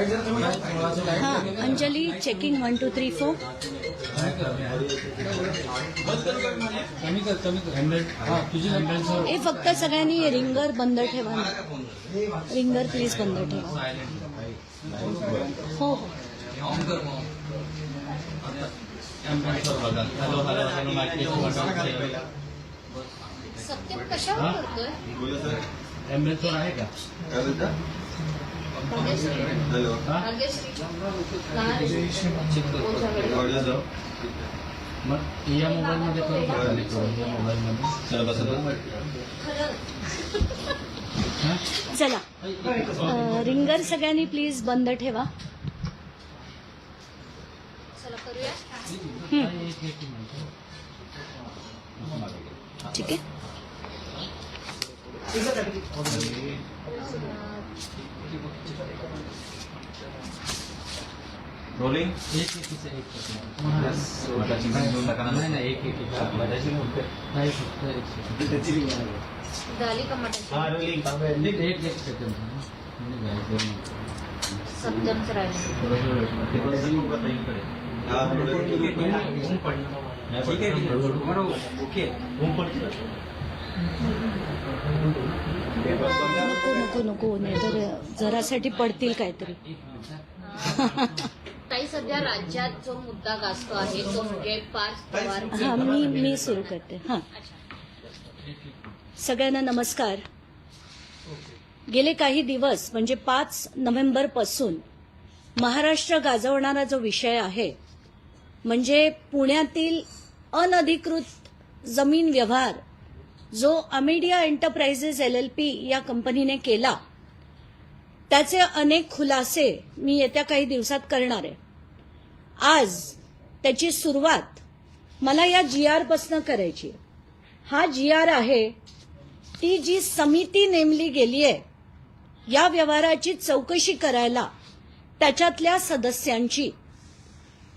हा Anjali checking one two three four कमी कर कमी कर हा हे फक्त सगळ्यांनी रिंगर बंद। ठेवा रिंगर प्लीज़ बंद ठेवा हो। हो सत्यम कशावर करतोय आहे का काय बोलता भाग्यश्री हॅलो. मग या मोबाईलमध्ये करू शकता या मोबाईलमध्ये. चला हा? रिंगर सगळ्यांनी प्लीज बंद ठेवा. ठीक आहे. रोलिंग एक एक नाही नाही एक एक नाही फक्त एक सेकंड झाली का एक एक सेकंड नको नको नको नाही तर जरासाठी पडतील काहीतरी सध्या राज्यात जो मुद्दा गाजतो आहे तो म्हणजे पार्थ पवार हा मी मी सुरू करते. हा. सगळ्यांना नमस्कार. गेले काही दिवस म्हणजे पाच नोव्हेंबरपासून महाराष्ट्र गाजवणारा जो विषय आहे म्हणजे पुण्यातील अनधिकृत जमीन व्यवहार जो Amadea enterprises L L P या कंपनीने केला त्याचे अनेक खुलासे मी येत्या काही दिवसात करणार आहे. आज त्याची सुरुवात मला या जी आरपासनं करायची हा जी आर आहे ती जी समिती नेमली गेली आहे या व्यवहाराची चौकशी करायला त्याच्यातल्या सदस्यांची.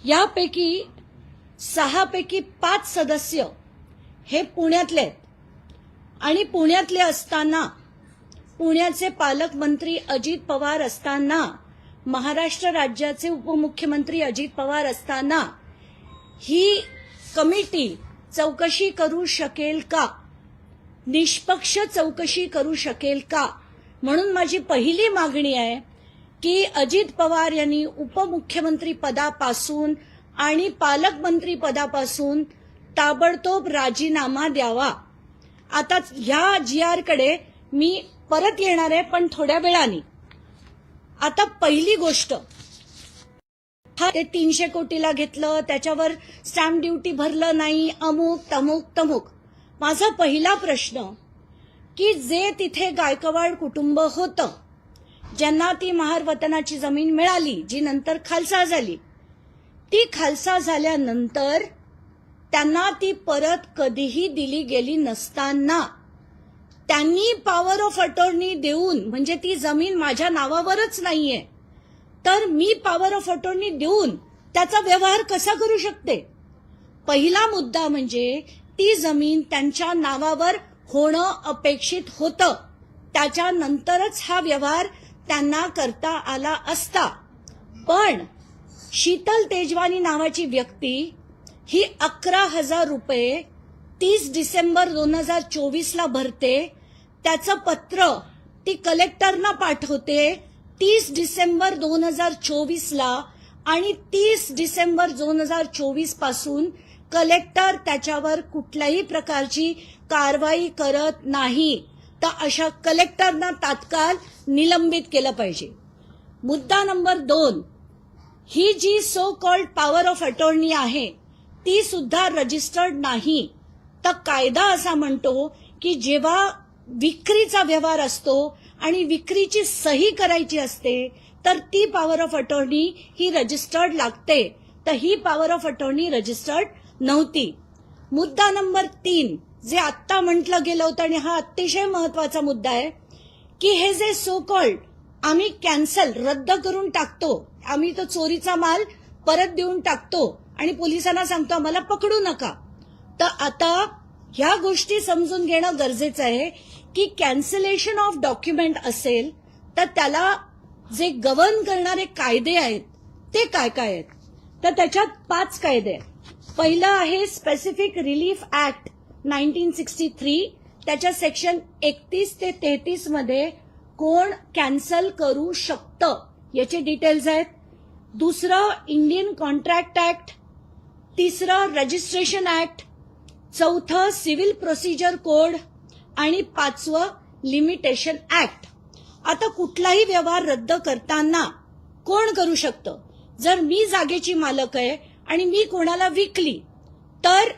यापैकी सहापैकी पाच सदस्य हे पुण्यातले आहेत. आणि पुण्यातले असताना पुण्याचे पालकमंत्री अजित पवार असताना महाराष्ट्र राज्याचे उपमुख्यमंत्री अजित पवार असताना ही कमिटी चौकशी करू शकेल का? निष्पक्ष चौकशी करू शकेल का? म्हणून माझी पहिली मागणी आहे की अजित पवार यांनी उपमुख्यमंत्री पदापासून आणि पालकमंत्री पदापासून ताबडतोब राजीनामा द्यावा. आता ह्या जी आरकडे मी परत येणार आहे पण थोड्या वेळाने. आता पहिली गोष्ट हा ते तीनशे कोटीला घेतलं त्याच्यावर स्टॅम्प ड्युटी भरलं नाही अमुक तमुक तमुक. माझा पहिला प्रश्न की जे तिथे गायकवाड कुटुंब होतं ज्यांना ती महारवतनाची जमीन मिळाली जी नंतर खालसा झाली ती खालसा झाल्यानंतर त्यांना ती परत कधीही दिली गेली नसताना त्यांनी पॉवर ऑफ अटॉर्नी देऊन म्हणजे ती जमीन माझ्या नावावरच नाहीये तर मी पॉवर ऑफ अटॉर्नी देऊन त्याचा व्यवहार कसा करू शकते? पहिला मुद्दा म्हणजे ती जमीन त्यांच्या नावावर होणं अपेक्षित होतं. त्याच्यानंतरच हा व्यवहार त्यांना करता आला असता. पण शीतल तेजवानी नावाची व्यक्ती ही अकरा हजार रुपये तीस डिसेंबर दोन हजार चोवीसला भरते. त्याचं पत्र ती कलेक्टरना पाठवते. तीस डिसेंबर दोन हजार चोवीसला आणि तीस डिसेंबर दोन हजार चोवीसपासून कलेक्टर त्याच्यावर कुठल्याही प्रकारची कारवाई करत नाही. तर अशा कलेक्टरना तात्काळ निलंबित केलं पाहिजे. मुद्दा नंबर दोन ही जी so called power of attorney आहे ती सुद्धा रजिस्टर्ड नाही. तर कायदा असा म्हणतो की जेव्हा विक्रीचा व्यवहार असतो आणि विक्रीची सही करायची असते तर ती पॉवर ऑफ अटॉर्नी ही रजिस्टर्ड लागते. तर ही पॉवर ऑफ अटॉर्नी रजिस्टर्ड नव्हती. मुद्दा नंबर तीन जे आत्ता म्हटलं गेलं होतं आणि हा अतिशय महत्त्वाचा मुद्दा आहे की हे जे सो कॉल्ड आम्ही कॅन्सल रद्द करून टाकतो आम्ही तो चोरीचा माल परत देऊन टाकतो आणि पोलिसांना सांगतो आम्हाला पकडू नका. तर आता ह्या गोष्टी समजून घेणं गरजेचं आहे की कॅन्सलेशन ऑफ डॉक्युमेंट असेल तर त्याला जे गवर्न करणारे कायदे आहेत ते काय काय आहेत? तर त्याच्यात पाच कायदे पहिलं आहे specific relief act nineteen sixty three त्याच्या सेक्शन एकतीस ते तेहतीसमध्ये कोण कॅन्सल करू शकतं? याचे डिटेल्स आहेत. दुसरं इंडियन कॉन्ट्रॅक्ट ऍक्ट तिसरं रजिस्ट्रेशन ऍक्ट चौथं सिव्हिल प्रोसिजर कोड आणि पाचवं लिमिटेशन ऍक्ट. आता कुठलाही व्यवहार रद्द करताना कोण करू शकतं? जर मी जागेची मालक आहे आणि मी कोणाला विकली तर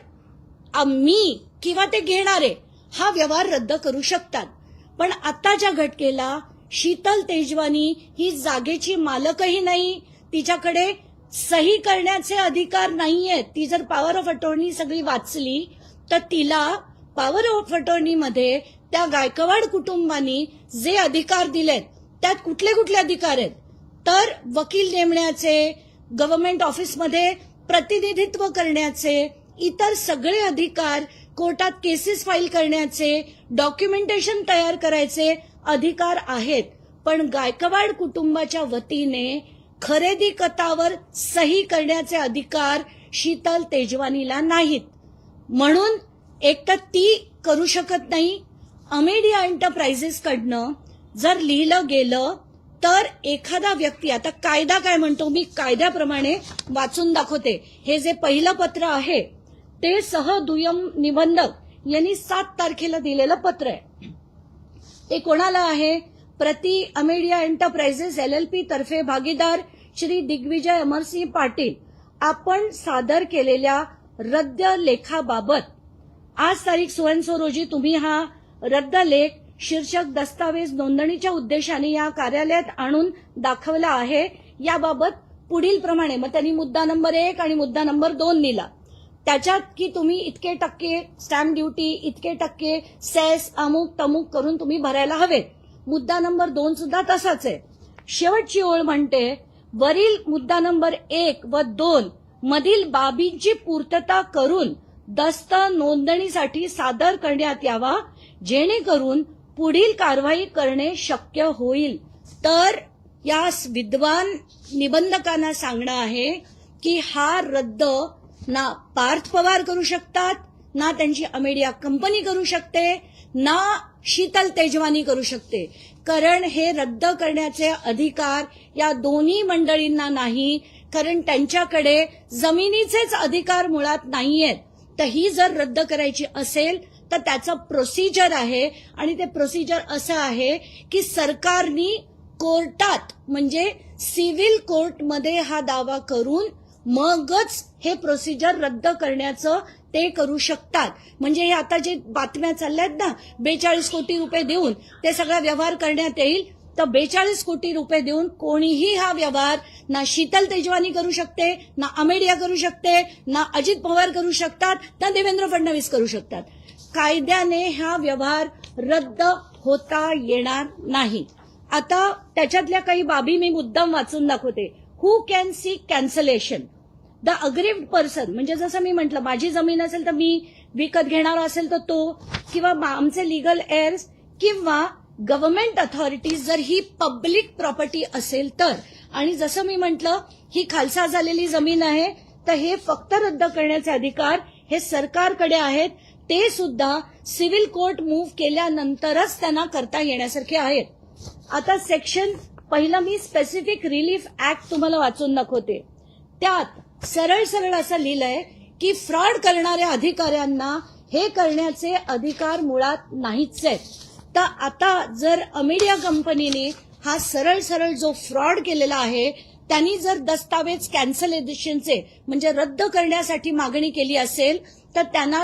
मी किंवा ते घेणारे हा व्यवहार रद्द करू शकतात. पण आताच्या घटकेला शीतल तेजवानी ही जागेची मालकही नाही तिच्याकडे सही करण्याचे अधिकार नाहीये ती जर पॉवर ऑफ अटॉर्नी सगळी वाचली तर तिला पॉवर ऑफ अटॉर्नीमध्ये त्या गायकवाड कुटुंबानी जे अधिकार दिलेत त्यात कुठले कुठले अधिकार आहेत? तर वकील नेमण्याचे गव्हर्नमेंट ऑफिसमध्ये प्रतिनिधित्व करण्याचे इतर सगळे अधिकार कोर्टात केसेस फाईल करण्याचे डॉक्युमेंटेशन तयार करायचे अधिकार आहेत. पण गायकवाड कुटुंबाच्या वतीने खरेदी कतावर सही करण्याचे अधिकार शीतल तेजवानीला नाहीत. म्हणून एक तर ती करू शकत नाही. अमेडिया एंटरप्राइजेसकडनं जर लिहिलं गेलं तर एखादा व्यक्ती आता कायदा काय म्हणतो? मी कायद्याप्रमाणे वाचून दाखवते. हे जे पहिलं पत्र आहे ते सह दुय्यम निबंधक यांनी सात तारखेला दिलेलं पत्र आहे. ते कोणाला आहे? प्रति Amadea enterprises L L P तर्फे भागीदार श्री दिग्विजय अमरसिंह पाटील. आपण सादर केलेल्या रद्द लेखाबाबत. आज तारीख सोळा रोजी तुम्ही हा रद्द लेख शीर्षक दस्तावेज नोंदणीच्या उद्देशाने या कार्यालयात आणून दाखवला आहे. याबाबत पुढील प्रमाणे मग त्यांनी मुद्दा नंबर एक आणि मुद्दा नंबर दोन लिहिला त्याच्यात की तुम्ही इतके टक्के स्टॅम्प ड्युटी इतके टक्के सेस अमुक तमुक करून तुम्ही भरायला हवेत. मुद्दा नंबर दोन सुद्धा तसाच आहे. शेवटची ओळ म्हणते वरील मुद्दा नंबर एक व दोन मधील बाबींची पूर्तता करून दस्त नोंदणीसाठी सादर करण्यात यावा जेणेकरून पुढील कारवाई करणे शक्य होईल. तर या विद्वान निबंधकांना सांगणं आहे की हा रद्द ना पार्थ पवार करू शकतात ना त्यांची अमेडिया कंपनी करू शकते ना शीतल तेजवानी करू शकते. कारण हे रद्द करण्याचे अधिकार या दोन्ही मंडळींना नाही कारण त्यांच्याकडे जमिनीचेच अधिकार मुळात नाहीयेत. तर ही जर रद्द करायची असेल तर त्याचं प्रोसिजर आहे. आणि ते प्रोसिजर असं आहे की सरकारनी कोर्टात म्हणजे सिव्हिल कोर्टमध्ये हा दावा करून मगच हे प्रोसिजर रद्द करण्याचं ते करू शकतात. म्हणजे हे आता जे बातम्या चालल्यात ना बेचाळीस कोटी रुपये देऊन ते सगळा व्यवहार करण्यात येईल तर बेचाळीस कोटी रुपये देऊन कोणीही हा व्यवहार ना शीतल तेजवानी करू शकते ना अमेडिया करू शकते ना अजित पवार करू शकतात ना देवेंद्र फडणवीस करू शकतात. कायद्याने हा व्यवहार रद्द होता येणार नाही. आता त्याच्यातल्या काही बाबी मी मुद्दाम वाचून दाखवते. Who can see cancellation the aggrieved person म्हणजे जसं मी म्हटलं माझी जमीन असेल तर मी विकत घेणारा असेल तर तो किंवा आमचे लिगल एअर्स किंवा गव्हर्नमेंट अथॉरिटीज जर ही पब्लिक प्रॉपर्टी असेल तर. आणि जसं मी म्हटलं ही खालसा झालेली जमीन आहे तर हे फक्त रद्द करण्याचे अधिकार हे सरकारकडे आहेत. ते सुद्धा सिव्हिल कोर्ट मूव्ह केल्यानंतरच त्यांना करता येण्यासारखे आहेत. आता सेक्शन पहिलं मी स्पेसिफिक रिलीफ ऍक्ट तुम्हाला वाचून दाखवते. त्यात सरळ सरळ असं लिहिलंय की फ्रॉड करणाऱ्या अधिकाऱ्यांना हे करण्याचे अधिकार मुळात नाहीच आहेत. तर आता जर अमेडिया कंपनीने हा सरळ सरळ जो फ्रॉड केलेला आहे त्यांनी जर दस्तावेज कॅन्सलेशनचे म्हणजे रद्द करण्यासाठी मागणी केली असेल तर त्यांना